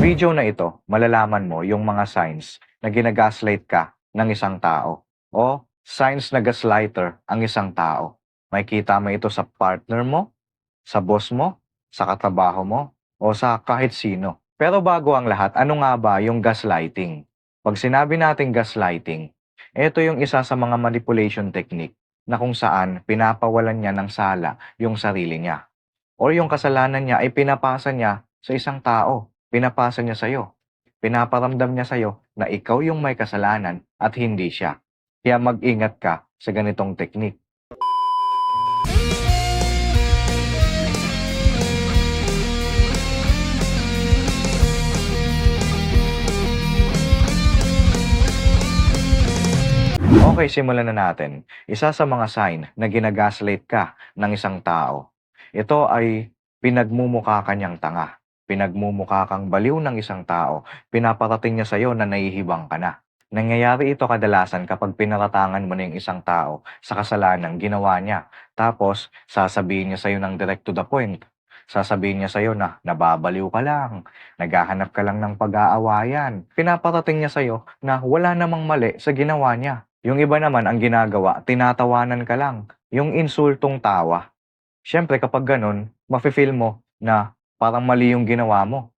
video na ito, malalaman mo yung mga signs na ginagaslight ka ng isang tao o signs na gaslighter ang isang tao. Makikita mo ito sa partner mo, sa boss mo, sa katrabaho mo, o sa kahit sino. Pero bago ang lahat, ano nga ba yung gaslighting? Pag sinabi natin gaslighting, ito yung isa sa mga manipulation technique na kung saan pinapawalan niya ng sala yung sarili niya. Or yung kasalanan niya ay pinapasa niya sa isang tao. Pinapasa niya sa'yo. Pinaparamdam niya sa'yo na ikaw yung may kasalanan at hindi siya. Kaya mag-ingat ka sa ganitong teknik. Okay, simulan na natin. Isa sa mga sign na ginagaslight ka ng isang tao. Ito ay pinagmumukha kanyang tanga. Pinagmumukha kang baliw ng isang tao. Pinaparating niya sa'yo na nahihibang ka na. Nangyayari ito kadalasan kapag pinaratangan mo na yung isang tao sa kasalanang ginawa niya. Tapos, sasabihin niya sa'yo ng direct to the point. Sasabihin niya sa'yo na nababaliw ka lang, naghahanap ka lang ng pag-aawayan. Pinaparating niya sa'yo na wala namang mali sa ginawa niya. Yung iba naman ang ginagawa, tinatawanan ka lang. Yung insultong tawa. Siyempre kapag ganun, mafe-feel mo na parang mali yung ginawa mo.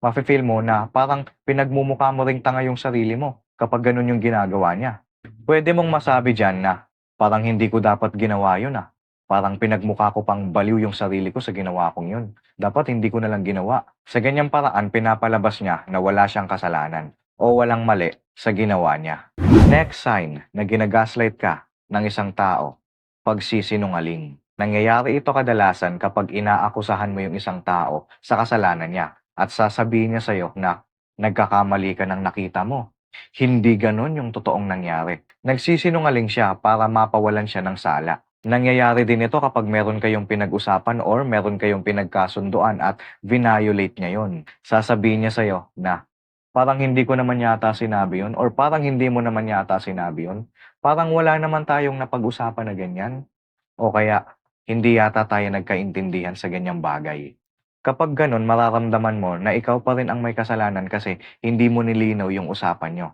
Mafe-feel mo na parang pinagmumukha mo ring tanga yung sarili mo kapag ganun yung ginagawa niya. Pwede mong masabi dyan na parang hindi ko dapat ginawa yun ah. Parang pinagmukha ko pang baliw yung sarili ko sa ginawa kong yun. Dapat hindi ko na lang ginawa. Sa ganyang paraan, pinapalabas niya na wala siyang kasalanan o walang mali sa ginawa niya. Next sign na ginagaslight ka ng isang tao, pagsisinungaling. Nangyayari ito kadalasan kapag inaakusahan mo yung isang tao sa kasalanan niya at sasabihin niya sa'yo na nagkakamali ka ng nakita mo. Hindi ganon yung totoong nangyari. Nagsisinungaling siya para mapawalan siya ng sala. Nangyayari din ito kapag meron kayong pinag-usapan or meron kayong pinagkasunduan at violate niya yon. Sasabihin niya sa'yo na parang hindi ko naman yata sinabi yon or parang hindi mo naman yata sinabi yon. Parang wala naman tayong napag-usapan na ganyan. O kaya hindi yata tayo nagkaintindihan sa ganyang bagay. Kapag ganun, mararamdaman mo na ikaw pa rin ang may kasalanan kasi hindi mo nilinaw yung usapan nyo.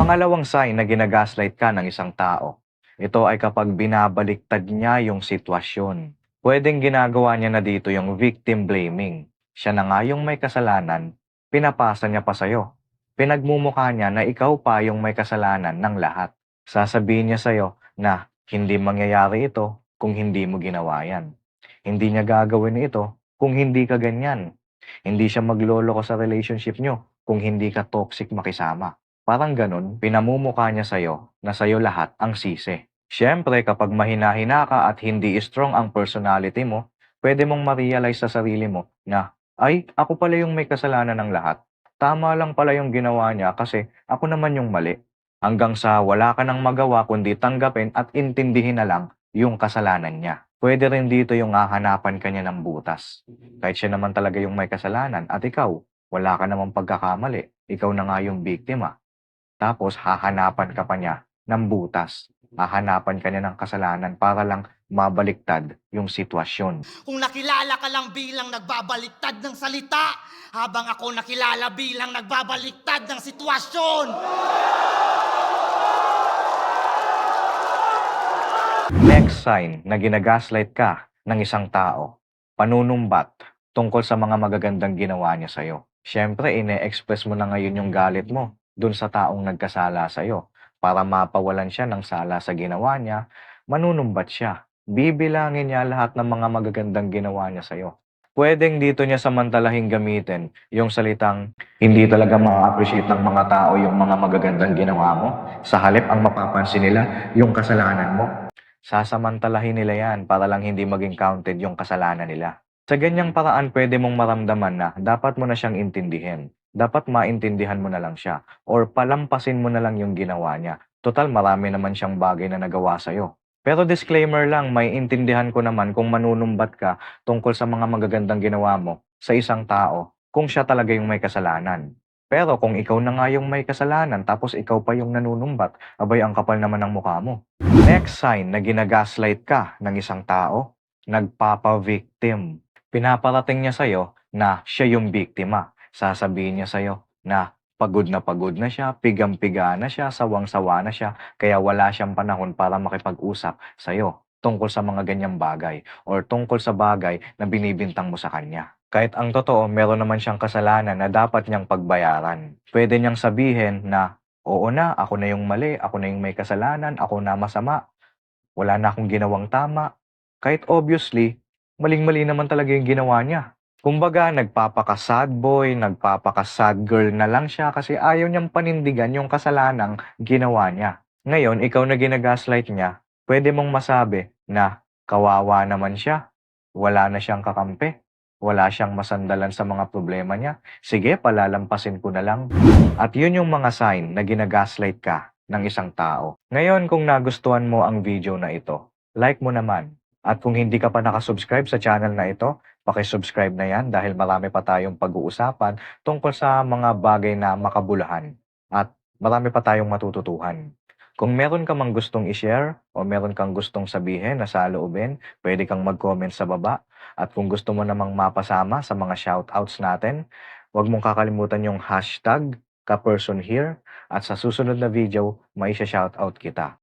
Pangalawang sign na ginagaslight ka ng isang tao. Ito ay kapag binabaliktad niya yung sitwasyon. Pwedeng ginagawa niya na dito yung victim blaming. Siya na nga yung may kasalanan, pinapasa niya pa sa'yo. Pinagmumukha niya na ikaw pa yung may kasalanan ng lahat. Sasabihin niya sa'yo na hindi mangyayari ito kung hindi mo ginawa yan. Hindi niya gagawin ito kung hindi ka ganyan. Hindi siya maglolo ko sa relationship nyo kung hindi ka toxic makisama. Parang ganun, pinamumukha niya sa'yo na sa'yo lahat ang sisi. Siyempre, kapag mahina-hina ka at hindi strong ang personality mo, pwede mong ma-realize sa sarili mo na, ay, ako pala yung may kasalanan ng lahat. Tama lang pala yung ginawa niya kasi ako naman yung mali. Hanggang sa wala ka nang magawa kundi tanggapin at intindihin na lang yung kasalanan niya. Pwede rin dito yung hahanapan kanya ng butas. Kahit siya naman talaga yung may kasalanan at ikaw, wala ka namang pagkakamali. Ikaw na nga yung biktima. Tapos hahanapan ka pa niya ng butas. Hahanapan ka niya ng kasalanan para lang mabaliktad yung sitwasyon. Kung nakilala ka lang bilang nagbabaliktad ng salita, habang ako nakilala bilang nagbabaliktad ng sitwasyon. Next sign na ginagaslight ka ng isang tao, panunumbat tungkol sa mga magagandang ginawa niya sa'yo. Siyempre, ine-express mo na ngayon yung galit mo dun sa taong nagkasala sa'yo. Para mapawalan siya ng sala sa ginawa niya, manunumbat siya. Bibilangin niya lahat ng mga magagandang ginawa niya sa'yo. Pwedeng dito niya samantalahin gamitin yung salitang hindi talaga ma-appreciate ng mga tao yung mga magagandang ginawa mo. Sa halip ang mapapansin nila yung kasalanan mo sasamantalahin nila yan para lang hindi maging counted yung kasalanan nila. Sa ganyang paraan, pwede mong maramdaman na dapat mo na siyang intindihin. Dapat maintindihan mo na lang siya or palampasin mo na lang yung ginawa niya. Total, marami naman siyang bagay na nagawa sa'yo. Pero disclaimer lang, may intindihan ko naman kung manunumbat ka tungkol sa mga magagandang ginawa mo sa isang tao kung siya talaga yung may kasalanan. Pero kung ikaw na nga yung may kasalanan tapos ikaw pa yung nanunumbat, abay ang kapal naman ng mukha mo. Next sign na ginagaslight ka ng isang tao, nagpapa-victim. Pinaparating niya sa'yo na siya yung biktima. sasabihin niya sa'yo na pagod na pagod na siya, pigang-piga na siya, sawang-sawa na siya, kaya wala siyang panahon para makipag-usap sa'yo tungkol sa mga ganyang bagay or tungkol sa bagay na binibintang mo sa kanya. Kahit ang totoo, meron naman siyang kasalanan na dapat niyang pagbayaran. Pwede niyang sabihin na, oo na, ako na yung mali, ako na yung may kasalanan, ako na masama, wala na akong ginawang tama. Kahit obviously, maling-mali naman talaga yung ginawa niya. Kumbaga, nagpapaka-sad boy, nagpapaka-sad girl na lang siya kasi ayaw niyang panindigan yung kasalanang ginawa niya. Ngayon, ikaw na ginagaslight niya, pwede mong masabi na kawawa naman siya, wala na siyang kakampi, wala siyang masandalan sa mga problema niya. Sige, palalampasin ko na lang. At yun yung mga sign na ginagaslight ka ng isang tao. Ngayon, kung nagustuhan mo ang video na ito, like mo naman. At kung hindi ka pa nakasubscribe sa channel na ito, pakisubscribe na yan dahil marami pa tayong pag-uusapan tungkol sa mga bagay na makabulahan. At marami pa tayong matututuhan. Kung meron ka mang gustong i-share o meron kang gustong sabihin na sa loobin, pwede kang mag-comment sa baba. At kung gusto mo namang mapasama sa mga shoutouts natin, huwag mong kakalimutan yung hashtag ka-person here at sa susunod na video, may shoutout kita.